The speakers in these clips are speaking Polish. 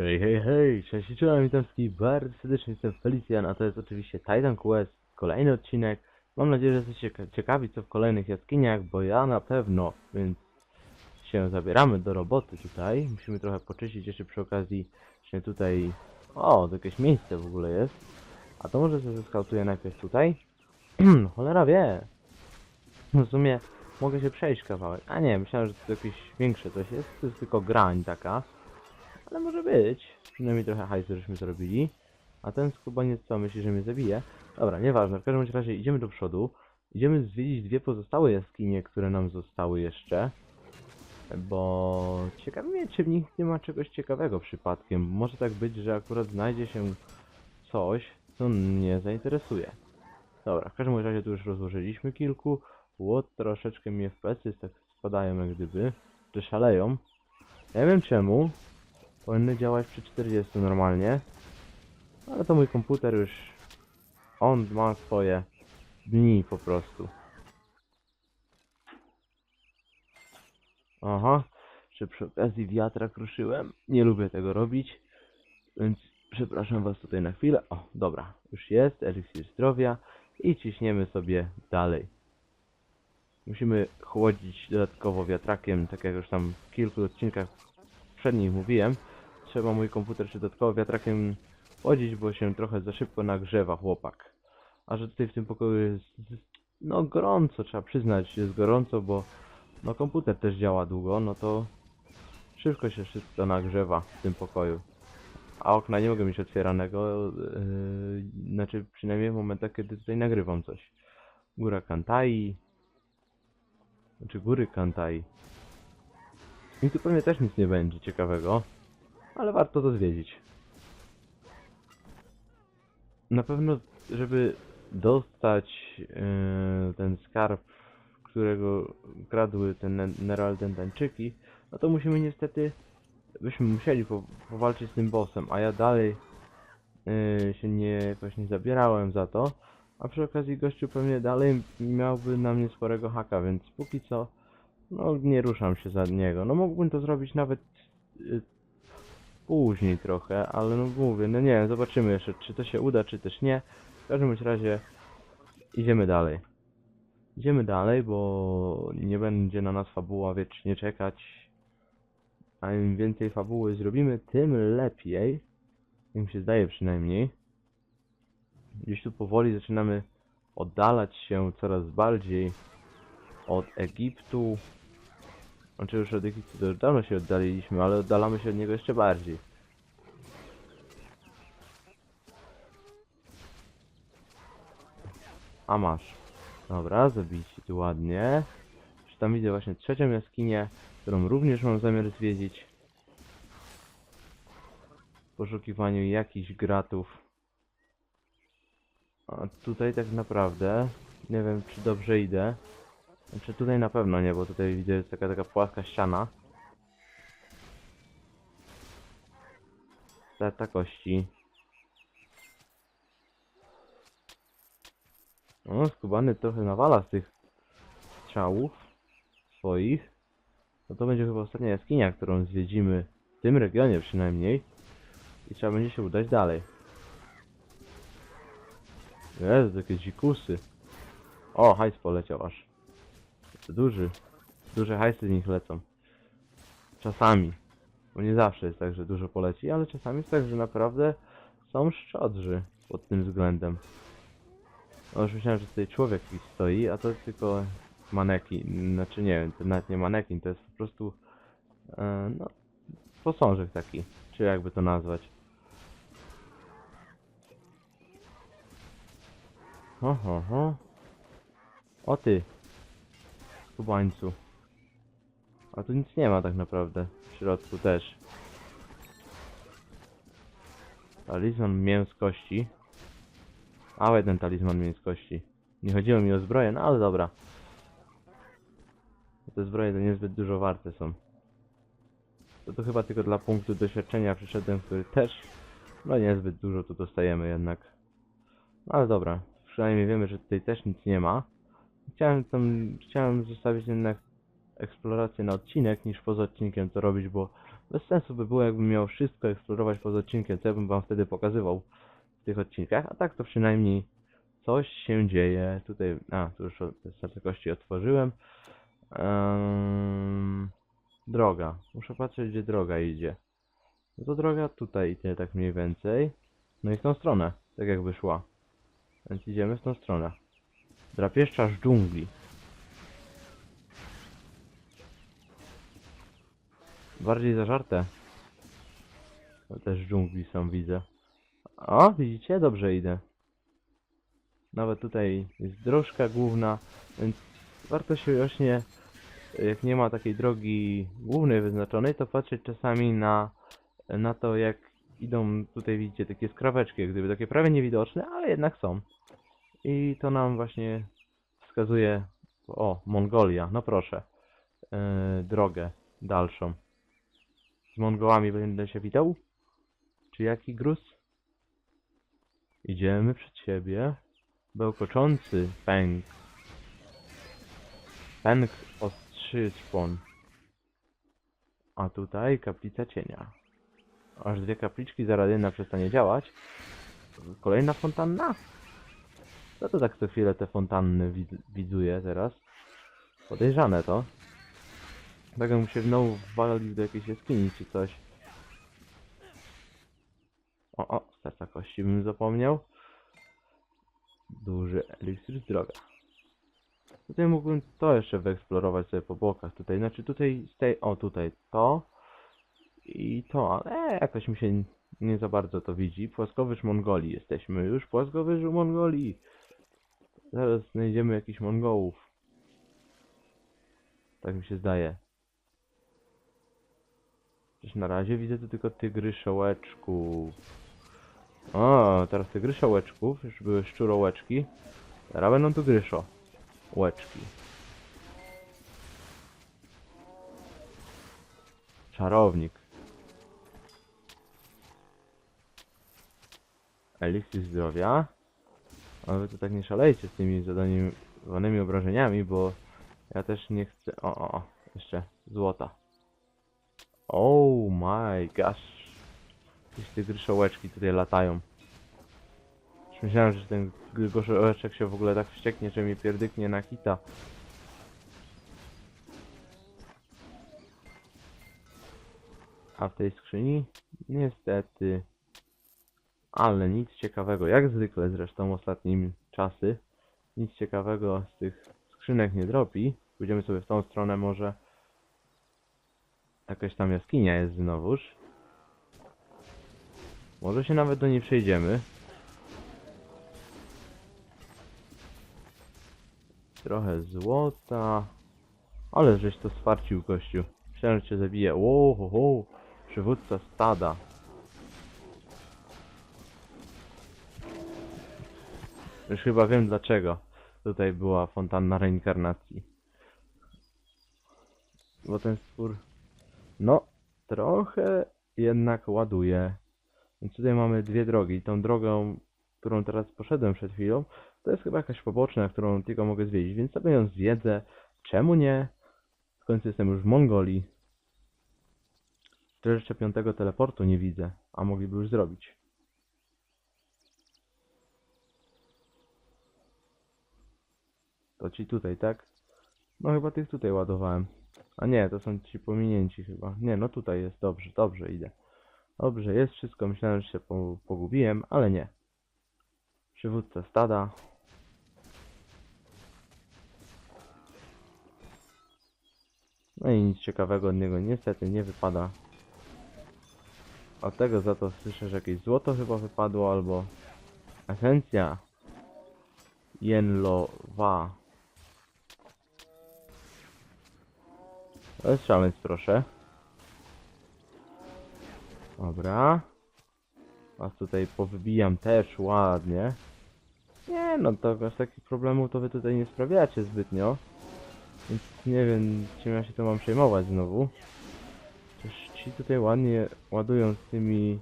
Hej, hej, hej, cześć, cześć, witam wszystkich bardzo serdecznie, jestem Felicjan, a to jest oczywiście Titan Quest, kolejny odcinek. Mam nadzieję, że jesteście cieka- ciekawi co w kolejnych jaskiniach, bo ja na pewno, więc się zabieramy do roboty tutaj. Musimy trochę poczyścić jeszcze przy okazji, się tutaj... O, to jakieś miejsce w ogóle jest. A to może sobie zeskautuję najpierw tutaj? Cholera wie. W sumie mogę się przejść kawałek. A nie, myślałem, że to jakieś większe coś jest, to jest tylko grań taka. Ale może być. Przynajmniej trochę hajsu żeśmy zrobili. A ten skubaniec co myśli, że mnie zabije? Dobra, nieważne. W każdym razie idziemy do przodu. Idziemy zwiedzić dwie pozostałe jaskinie, które nam zostały jeszcze. Bo ciekawi mnie, czy w nich nie ma czegoś ciekawego przypadkiem. Może tak być, że akurat znajdzie się coś, co mnie zainteresuje. Dobra, w każdym razie tu już rozłożyliśmy kilku. Łot troszeczkę mnie w plecy tak spadają jak gdyby. Czy szaleją. Ja wiem czemu. Powinny działać przy 40 normalnie. Ale to mój komputer już... On ma swoje dni po prostu. Aha. Czy przy okazji wiatra kruszyłem? Nie lubię tego robić. Więc przepraszam was tutaj na chwilę. O, dobra. Już jest. Eliksir zdrowia. I ciśniemy sobie dalej. Musimy chłodzić dodatkowo wiatrakiem, tak jak już tam w kilku odcinkach poprzednich mówiłem. Trzeba mój komputer jeszcze dodatkowo wiatrakiem chłodzić, bo się trochę za szybko nagrzewa chłopak. A że tutaj w tym pokoju jest no gorąco, trzeba przyznać, jest gorąco, bo no komputer też działa długo, no to szybko się wszystko nagrzewa w tym pokoju. A okna nie mogę mieć otwieranego, yy, znaczy przynajmniej w momentach, kiedy tutaj nagrywam coś. Góra Kantai, znaczy góry Kantai. I tu pewnie też nic nie będzie ciekawego, ale warto to zwiedzić. Na pewno, żeby dostać yy, ten skarb, którego kradły te ne- Neraldendańczyki, no to musimy niestety, byśmy musieli po, powalczyć z tym bossem, a ja dalej yy, się nie jakoś nie zabierałem za to, a przy okazji gościu pewnie dalej miałby na mnie sporego haka, więc póki co no nie ruszam się za niego. No mógłbym to zrobić nawet y, później trochę, ale no mówię, no nie wiem, zobaczymy jeszcze, czy to się uda, czy też nie. W każdym razie idziemy dalej. Idziemy dalej, bo nie będzie na nas fabuła wiecznie czekać. A im więcej fabuły zrobimy, tym lepiej. Jak mi się zdaje przynajmniej. Gdzieś tu powoli zaczynamy oddalać się coraz bardziej od Egiptu. Znaczy już od Egiptu już dawno się oddaliliśmy, ale oddalamy się od niego jeszcze bardziej. A masz. Dobra, zabijcie tu ładnie. Już tam widzę właśnie trzecią jaskinię, którą również mam zamiar zwiedzić. W poszukiwaniu jakichś gratów. A tutaj tak naprawdę nie wiem czy dobrze idę. Znaczy tutaj na pewno nie, bo tutaj widzę jest taka taka płaska ściana. Seta kości. No, skubany trochę nawala z tych strzałów swoich. No to będzie chyba ostatnia jaskinia, którą zwiedzimy w tym regionie przynajmniej. I trzeba będzie się udać dalej. Jest, jakieś dzikusy. O, hajs poleciał aż. Duży. Duże hajsy z nich lecą. Czasami. Bo nie zawsze jest tak, że dużo poleci, ale czasami jest tak, że naprawdę są szczodrzy pod tym względem. No już myślałem, że tutaj człowiek jakiś stoi, a to jest tylko manekin. Znaczy nie wiem, to nawet nie manekin, to jest po prostu e, no posążek taki, czy jakby to nazwać. Ho, ho, ho. O ty, skubańcu. A tu nic nie ma tak naprawdę. W środku też. Talizman mięskości. A jeden talizman mięskości. Nie chodziło mi o zbroję, no ale dobra. Te zbroje to niezbyt dużo warte są. To, to chyba tylko dla punktu doświadczenia przyszedłem, który też no niezbyt dużo tu dostajemy jednak. No ale dobra, przynajmniej wiemy, że tutaj też nic nie ma. Chciałem tam, chciałem zostawić jednak eksplorację na odcinek niż poza odcinkiem to robić, bo Bez sensu by było, jakbym miał wszystko eksplorować poza odcinkiem, co ja bym wam wtedy pokazywał w tych odcinkach, a tak to przynajmniej coś się dzieje. Tutaj, a, tu już te kości otworzyłem. Ehm, droga. Muszę patrzeć, gdzie droga idzie. No to droga tutaj idzie tak mniej więcej. No i w tą stronę, tak jakby szła. Więc idziemy w tą stronę. Drapieżczarz dżungli. Bardziej zażarte. To też dżungli są, widzę. O, widzicie? Dobrze idę. Nawet tutaj jest drożka główna, więc warto się właśnie, jak nie ma takiej drogi głównej wyznaczonej, to patrzeć czasami na, na to, jak idą tutaj, widzicie, takie skraweczki, jak gdyby takie prawie niewidoczne, ale jednak są. I to nam właśnie wskazuje, o, Mongolia, no proszę, yy, drogę dalszą. Z Mongołami będę się witał? Czy jaki gruz? Idziemy przed siebie. Bełkoczący pęk. Pęk ostrzy szpon. A tutaj kaplica cienia. Aż dwie kapliczki, zaraz jedna przestanie działać. Kolejna fontanna? Co to tak co chwilę te fontanny wid- widzuję teraz? Podejrzane to. Tak jakbym się znowu walił do jakiejś jaskini czy coś. O, o, serca kości bym zapomniał. Duży eliksir droga. Tutaj mógłbym to jeszcze wyeksplorować sobie po bokach. Tutaj, znaczy tutaj z tej, o tutaj to i to, ale jakoś mi się nie za bardzo to widzi. Płaskowyż Mongolii jesteśmy już. Płaskowyżu Mongolii. Zaraz znajdziemy jakichś Mongołów. Tak mi się zdaje. Przecież na razie widzę tu tylko tygrysołeczków. O, teraz tygrysołeczków. Już były szczurołeczki. Teraz będą tu gryszo. Łeczki. Czarownik. Eliksir zdrowia. Ale wy to tak nie szalejcie z tymi zadaniowanymi obrażeniami, bo ja też nie chcę... O, o, o. Jeszcze złota. Oh my gosh. Jakieś te gryszołeczki tutaj latają. Już myślałem, że ten gryszołeczek się w ogóle tak wścieknie, że mnie pierdyknie na hita. A w tej skrzyni? Niestety. Ale nic ciekawego. Jak zwykle zresztą ostatnimi czasy. Nic ciekawego z tych skrzynek nie dropi. Pójdziemy sobie w tą stronę może. Jakaś tam jaskinia jest znowuż. Może się nawet do niej przejdziemy. Trochę złota. Ale żeś to swarcił, gościu. Myślałem, że cię zabije. Ho, ho. Przywódca stada. Już chyba wiem dlaczego tutaj była fontanna reinkarnacji. Bo ten stwór, no, trochę jednak ładuje. Więc tutaj mamy dwie drogi. Tą drogą, którą teraz poszedłem przed chwilą, to jest chyba jakaś poboczna, którą tylko mogę zwiedzić, więc sobie ją zwiedzę. Czemu nie? W końcu jestem już w Mongolii. Jeszcze piątego teleportu nie widzę, a mogliby już zrobić. To ci tutaj, tak? No chyba tych tutaj ładowałem. A nie, to są ci pominięci chyba. Nie, no tutaj jest, dobrze, dobrze idę. Dobrze, jest wszystko, myślałem, że się po, pogubiłem, ale nie. Przywódca stada. No i nic ciekawego od niego niestety nie wypada. Od tego za to słyszę, że jakieś złoto chyba wypadło, albo esencja Jenlowa. To jest szalec, proszę. Dobra. Was tutaj powybijam też ładnie. Nie no, to aż takich problemów to wy tutaj nie sprawiacie zbytnio. Więc nie wiem, czym ja się to mam przejmować znowu. Przecież ci tutaj ładnie ładują z tymi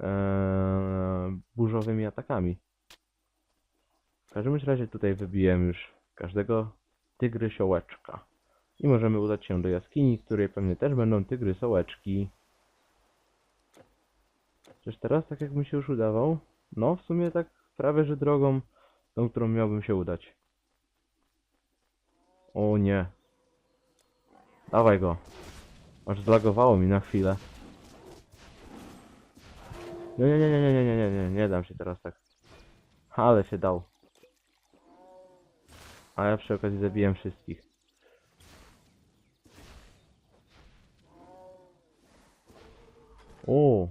e, burzowymi atakami. W każdym razie tutaj wybiłem już każdego tygrysiołeczka. I możemy udać się do jaskini, w której pewnie też będą tygrysołeczki. Przecież teraz tak jak mi się już udawał, no w sumie tak prawie że drogą, tą którą miałbym się udać. O nie. Dawaj go. Aż zlagowało mi na chwilę. Nie, nie, nie, nie, nie, nie, nie, nie, nie dam się teraz tak. Ale się dał. A ja przy okazji zabiłem wszystkich. O,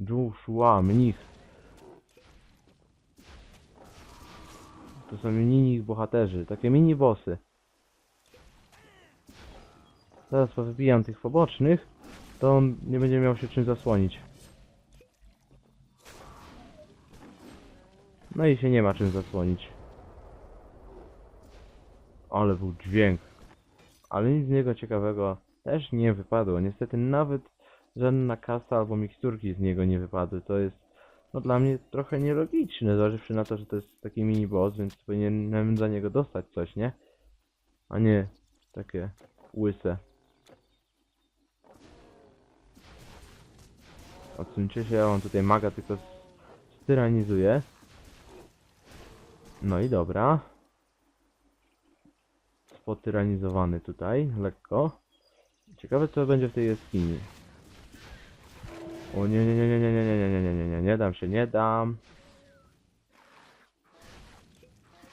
Joshua, mnich. To są mini bohaterzy, takie mini bossy. Teraz powybijam tych pobocznych, to on nie będzie miał się czym zasłonić. No i się nie ma czym zasłonić. Ale był dźwięk. Ale nic z niego ciekawego też nie wypadło. Niestety nawet żadna kasa albo miksturki z niego nie wypadły. To jest no dla mnie trochę nielogiczne, zważywszy na to, że to jest taki mini boss, więc powinienem za niego dostać coś, nie? A nie takie łyse. Odsuńcie się, on tutaj maga tylko styranizuję. No i dobra. Spotyranizowany tutaj, lekko. Ciekawe co będzie w tej jaskini. O nie, nie, nie, nie, nie, nie, nie, nie, nie, nie, nie, nie dam się, nie dam.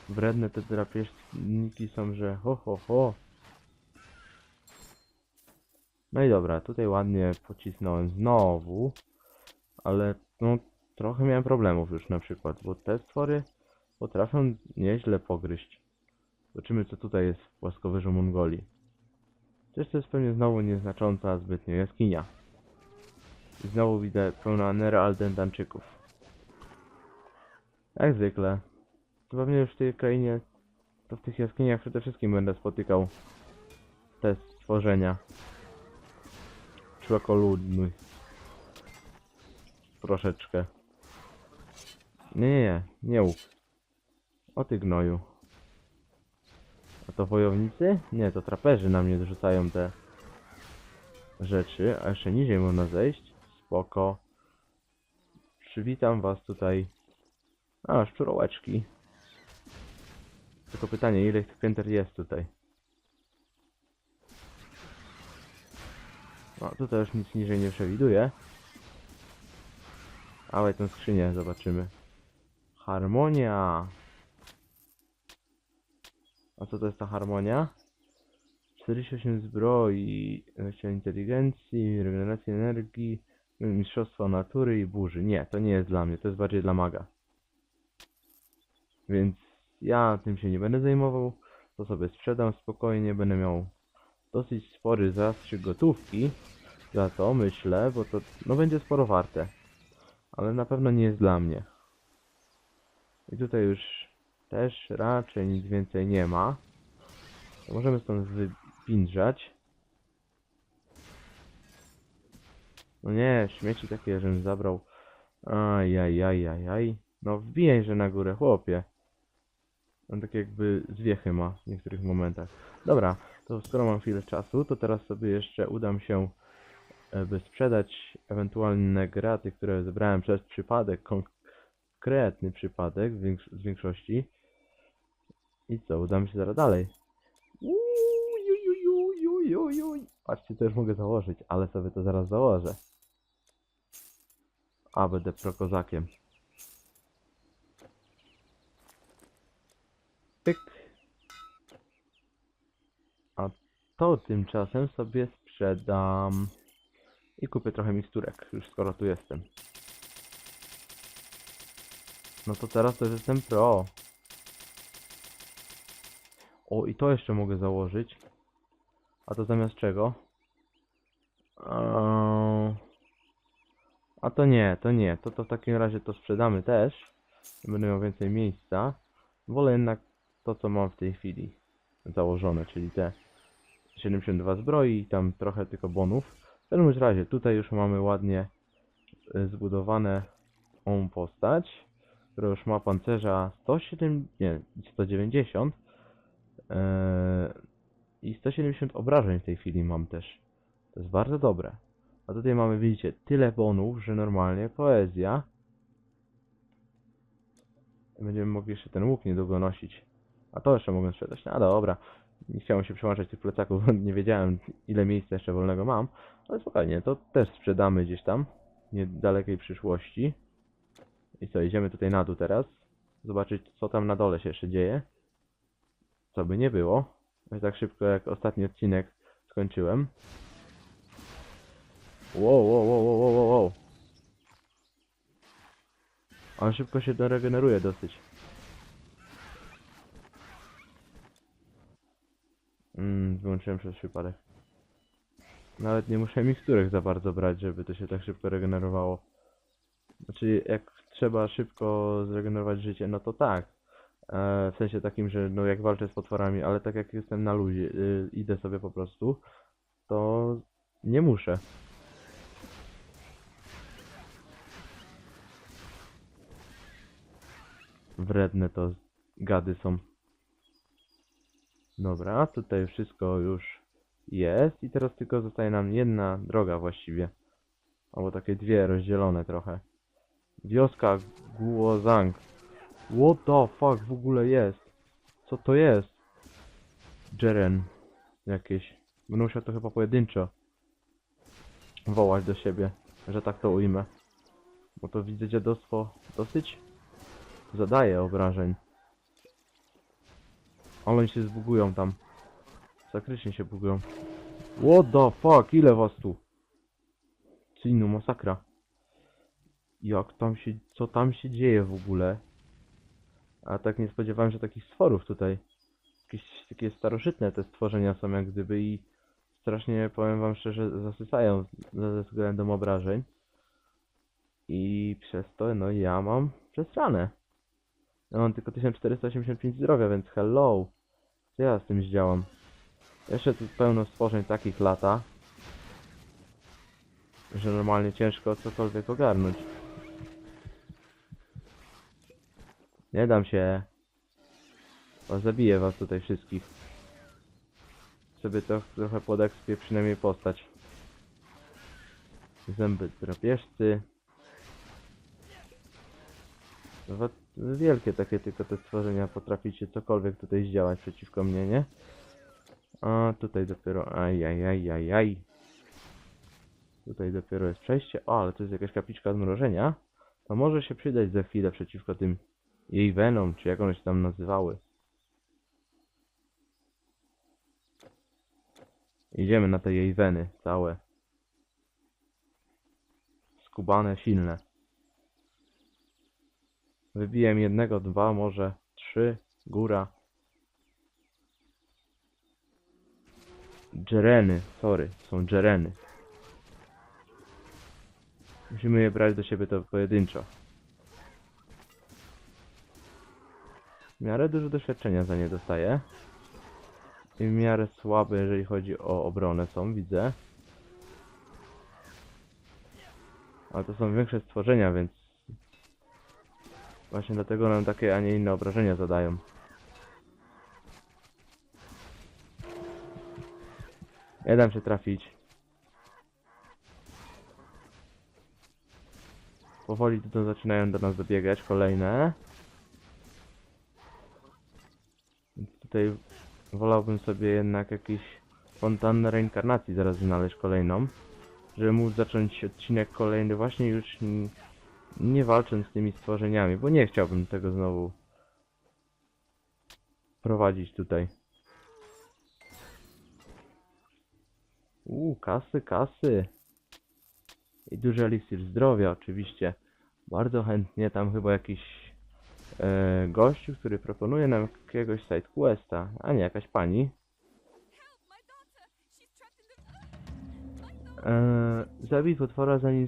Wredne te drapieżniki są, że ho, ho, ho. No i dobra, tutaj ładnie pocisnąłem znowu. Ale no, trochę miałem problemów już na przykład, bo te stwory potrafią nieźle pogryźć. Zobaczymy co tutaj jest w płaskowyżu Mongolii. Też to jest pewnie znowu nieznacząca zbytnio jaskinia. Znowu widzę pełna nerealdentanczyków. Jak zwykle. To pewnie już w tej krainie, to w tych jaskiniach przede wszystkim będę spotykał te stworzenia. Człekoludny. Troszeczkę. Nie, nie, nie, nie łuk. O ty gnoju. A to wojownicy? Nie, to traperzy na mnie dorzucają te rzeczy, a jeszcze niżej można zejść. Spoko. Przywitam was tutaj. A, szczurołeczki. Tylko pytanie, ile tych pięter jest tutaj? No, tutaj już nic niżej nie przewiduję. Ale tę skrzynię zobaczymy. Harmonia. A co to jest ta harmonia? 48 zbroi, inteligencji, regeneracji energii, mistrzostwo natury i burzy. Nie, to nie jest dla mnie, to jest bardziej dla maga. Więc ja tym się nie będę zajmował, to sobie sprzedam spokojnie, będę miał dosyć spory zastrzyk gotówki za to, myślę, bo to no będzie sporo warte. Ale na pewno nie jest dla mnie. I tutaj już też raczej nic więcej nie ma. To możemy stąd wypindrzać. No nie, śmieci takie, żebym zabrał. Ajajajajaj. No wbijaj, że na górę, chłopie. On tak jakby zwiechy ma w niektórych momentach. Dobra, to skoro mam chwilę czasu, to teraz sobie jeszcze udam się, e, by sprzedać ewentualne graty, które zebrałem przez przypadek, konkretny przypadek z większości. I co, udamy się zaraz dalej. Ujujujujujujuj. Patrzcie, to już mogę założyć, ale sobie to zaraz założę. A, będę prokozakiem. Pyk. A to tymczasem sobie sprzedam. I kupię trochę miksturek, już skoro tu jestem. No to teraz też jestem pro. O, i to jeszcze mogę założyć. A to zamiast czego? Eee, A to nie, to nie. To, to w takim razie to sprzedamy też. Będę miał więcej miejsca. Wolę jednak to, co mam w tej chwili założone, czyli te 72 zbroi i tam trochę tylko bonów. W każdym razie, tutaj już mamy ładnie e, zbudowane tą postać, która już ma pancerza 107, nie, 190 e, i 170 obrażeń w tej chwili mam też. To jest bardzo dobre. A tutaj mamy, widzicie, tyle bonów, że normalnie poezja. Będziemy mogli jeszcze ten łuk niedługo nosić. A to jeszcze mogę sprzedać. No dobra. Nie chciałem się przełączać tych plecaków, bo nie wiedziałem ile miejsca jeszcze wolnego mam. Ale spokojnie, to też sprzedamy gdzieś tam. W niedalekiej przyszłości. I co, idziemy tutaj na dół teraz. Zobaczyć co tam na dole się jeszcze dzieje. Co by nie było. Ja tak szybko jak ostatni odcinek skończyłem. Wow, wow, wow, wow, wow, wow. On szybko się regeneruje dosyć. Mm, wyłączyłem przez przypadek. Nawet nie muszę miksturek za bardzo brać, żeby to się tak szybko regenerowało. Znaczy, jak trzeba szybko zregenerować życie, no to tak. E, w sensie takim, że no jak walczę z potworami, ale tak jak jestem na luzie, y, idę sobie po prostu, to nie muszę. Wredne to gady są. Dobra, tutaj wszystko już jest i teraz tylko zostaje nam jedna droga właściwie. Albo takie dwie rozdzielone trochę. Wioska Guozang. What the fuck w ogóle jest? Co to jest? Jeren. Jakieś. Będę musiał to chyba pojedynczo wołać do siebie, że tak to ujmę. Bo to widzę dziadostwo dosyć zadaje obrażeń. Ale oni się zbugują tam. Sakrycznie się bugują. What the fuck? Ile was tu? Cynu, masakra. Jak tam się... Co tam się dzieje w ogóle? A tak nie spodziewałem się takich stworów tutaj. Jakieś takie starożytne te stworzenia są jak gdyby i strasznie, powiem wam szczerze, zasysają ze względem obrażeń. I przez to, no ja mam przesrane. Ja mam tylko 1485 zdrowia, więc hello. Co ja z tym zdziałam? Jeszcze tu pełno stworzeń takich lata, że normalnie ciężko cokolwiek ogarnąć. Nie dam się. O, zabiję was tutaj wszystkich. Sobie to trochę podekspię przynajmniej postać. Zęby drapieżcy. Wielkie takie tylko te stworzenia potraficie cokolwiek tutaj zdziałać przeciwko mnie, nie? A tutaj dopiero. Aj, aj, aj, aj, aj. Tutaj dopiero jest przejście. O, ale to jest jakaś kapliczka odmrożenia. To może się przydać za chwilę przeciwko tym jej wenom, czy jak one się tam nazywały. Idziemy na te jej weny całe. Skubane, silne. Wybiłem jednego, dwa, może trzy, góra. Dżereny, sorry, są dżereny. Musimy je brać do siebie to pojedynczo. W miarę dużo doświadczenia za nie dostaję. I w miarę słabe, jeżeli chodzi o obronę są, widzę. Ale to są większe stworzenia, więc Właśnie dlatego nam takie, a nie inne obrażenia zadają. Nie dam się trafić. Powoli tu zaczynają do nas dobiegać kolejne. Więc tutaj wolałbym sobie jednak jakiś fontannę reinkarnacji zaraz znaleźć kolejną. Żeby móc zacząć odcinek kolejny właśnie już nie walcząc z tymi stworzeniami, bo nie chciałbym tego znowu prowadzić tutaj. Uuu, kasy, kasy. I duży eliksir zdrowia oczywiście. Bardzo chętnie tam chyba jakiś e, gościu, który proponuje nam jakiegoś side questa, a nie jakaś pani. E, zabij potwora zanim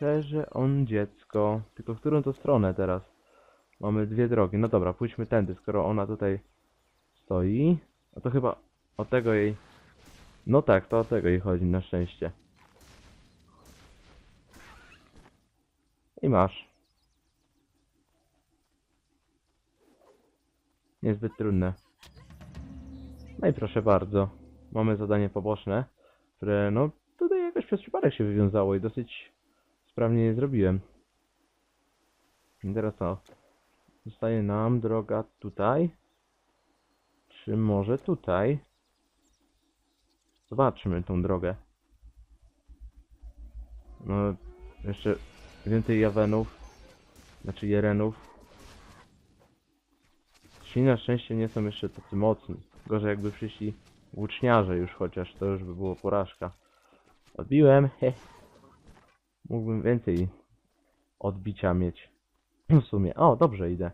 spostrzeże on dziecko. Tylko w którą to stronę teraz? Mamy dwie drogi. No dobra, pójdźmy tędy, skoro ona tutaj stoi. No to chyba o tego jej... No tak, to o tego jej chodzi, na szczęście. I masz. Niezbyt trudne. No i proszę bardzo. Mamy zadanie poboczne, które no tutaj jakoś przez przypadek się wywiązało i dosyć sprawnie je zrobiłem. I teraz co? Zostaje nam droga tutaj. Czy może tutaj? Zobaczmy tą drogę. No, jeszcze więcej jawenów. Znaczy jerenów. Ci na szczęście nie są jeszcze tacy mocni. Gorzej jakby przyszli łuczniarze już chociaż, to już by było porażka. Odbiłem, he. Mógłbym więcej odbicia mieć. W sumie. O, dobrze idę.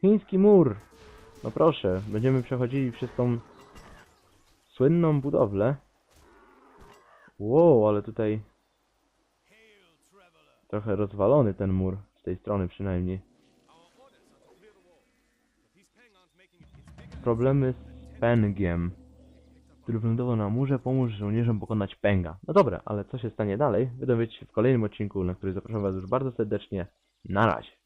Chiński mur. No proszę, będziemy przechodzili przez tą słynną budowlę. Wow, ale tutaj trochę rozwalony ten mur, z tej strony przynajmniej. Problemy z pęgiem. Który wylądował na murze, pomóż żołnierzom pokonać pęga. No dobra, ale co się stanie dalej? Wydowiecie się w kolejnym odcinku, na który zapraszam was już bardzo serdecznie. Na razie.